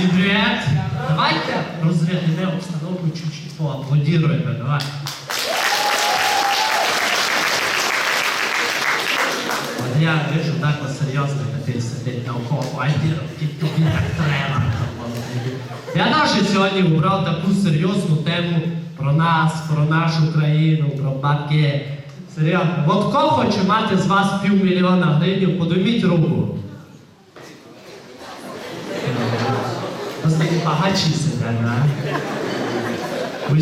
Всем привет! Давайте разрядим обстановку чуть-чуть, поаплодируем, давай. От я вижу так вас серйозно такий сидить навколо, аплодируйте, тобі так треба. Я теж сьогодні обрав таку серйозну тему про нас, про нашу країну, про бабки. Серйозно. От хто хоче мати з вас півмільйона гривень, подуміть руку. Ось такі багачі да?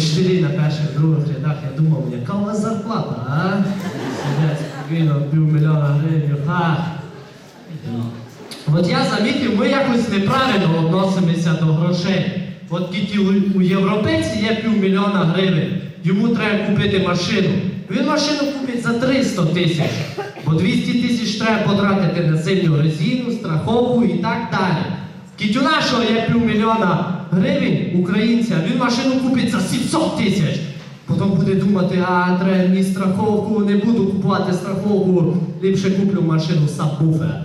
Чотири на перших, других рядах, я думав, яка у вас зарплата, а? Сидять спокійно, півмільйона гривень, ха. От я замітив, ми якось неправильно відносимося до грошей. От тільки у, європейці є півмільйона гривень, йому треба купити машину. Він машину купить за 300 тисяч, бо 200 тисяч треба потратити на зимню резину, страховку і так далі. У нашого є півмільйона гривень українця, він машину купить за 700 тисяч. Потім буде думати, а треба мені страховку, не буду купувати страховку, ліпше куплю машину сабвуфер.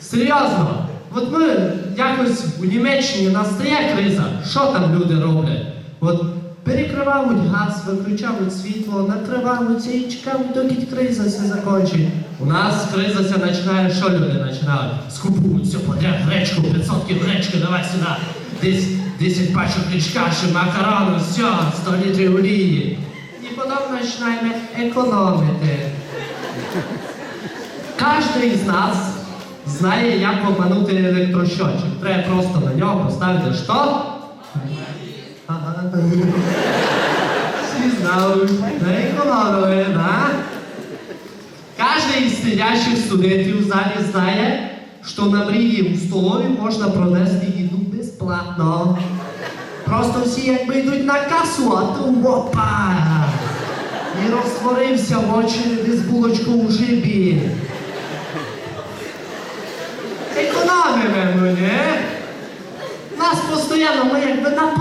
Серйозно, от ми якось у Німеччині настає криза, що там люди роблять? От перекривають газ, виключають світло, накриваються і чекають, доки криза се закінчить. У нас криза се починає, що люди починають? Скупують все подряд, гречку, 500 гречки, давай сюди. Десь 10 пачок каші, макарону, все, 100 літрів олії. І потім починаємо економити. Кожен із нас знає, як обманути електрощотчик. Треба просто на нього поставити що? Всі знали, не економили, да? Кожен із сидячих студентів в залі знає, що на мрії у столові можна пронести їду безплатно. Просто всі якби йдуть на касу, а то опа! І розтворився в очереді з булочкою у жибі. Економимо ми, не? Нас постійно ми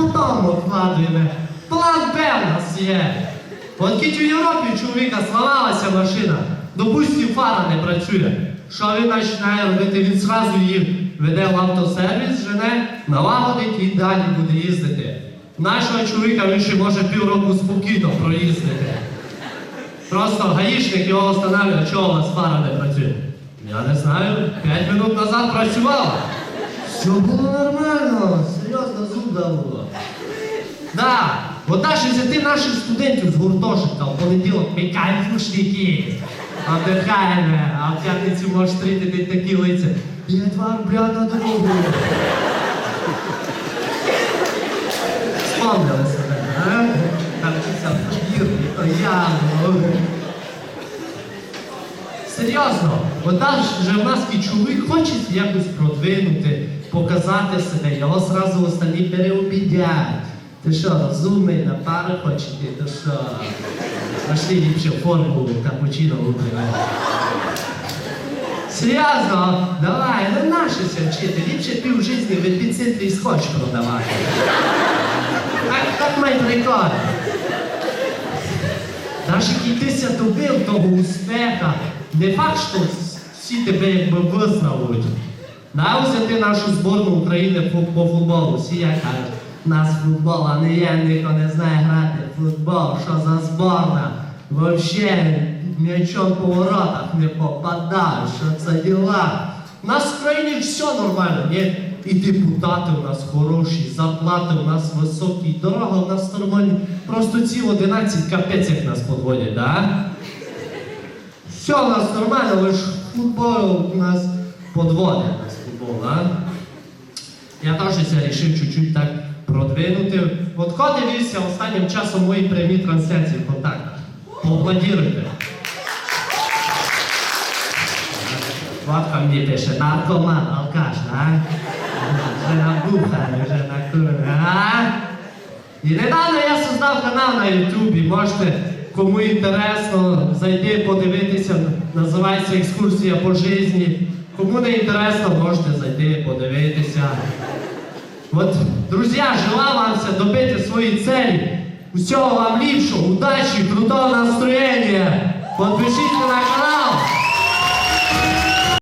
якби на потом вкладуємо. План Б у нас є. От кіть у Європі чоловіка сламалася машина, допустим, фара не працює. Що він починає робити? Він зразу її веде в автосервіс, жене, налагодить і далі буде їздити. Нашого чоловіка він ще може півроку спокійно проїздити. Просто гаїшник його встановлює, чого у вас фара не працює. Я не знаю, п'ять минут назад працювала. Все було нормально, серйозно зуб було. От наші наших студентів з гуртожитка в понеділок пікаємо рушники, отдихаємо, а в п'ятницю можеш трити такі лиця. Я два рубля на дорогу. Вспомнили себе, а? Там вчиться папір, то я. Серйозно, в нас такий чоловік хоче якось продвинути, показати себе, його зразу останні переобідять. Ти що, розумний, на пари хочеш йти, то що? Пошли ліпше формулу капучино випивай. Серйозно, давай, не наше ся вчити, ліпше пів житті в епіцентрі скотч продавати. Так, так май прикол. Наш який ти ся добив того успеха, не факт, що всі тебе якби визнають. На взяти нашу зборну України по, по футболу. Всі як кажуть, нас футбол, а не я, ніхто не знає грати футбол, що за зборна. Вообще м'ячом по воротах не попадаєш, що це діла. У нас в країні все нормально, ні? І депутати у нас хороші, зарплати у нас високі, дорога у нас нормальні. Просто ці 11 капець як нас подводять, да? Все у нас нормально, лише футбол у нас подводить нас футбол, а? Я теж це вирішив чуть-чуть так продвинути. От хто дивився останнім часом мої прямі трансляції в контактах? Поаплодируйте. Ватка мені пише, наркоман, алкаш, да? Вже набуханий, вже накурений, а? І недавно я создав канал на Ютубі, можете, кому інтересно, зайти подивитися, називається екскурсія по житті. Кому не інтересно, можете зайти подивитися. От, друзья, желаю вам все добити свої цілі. Усього вам ліпшого, удачі, крутого настроєння. Подпишіться на канал.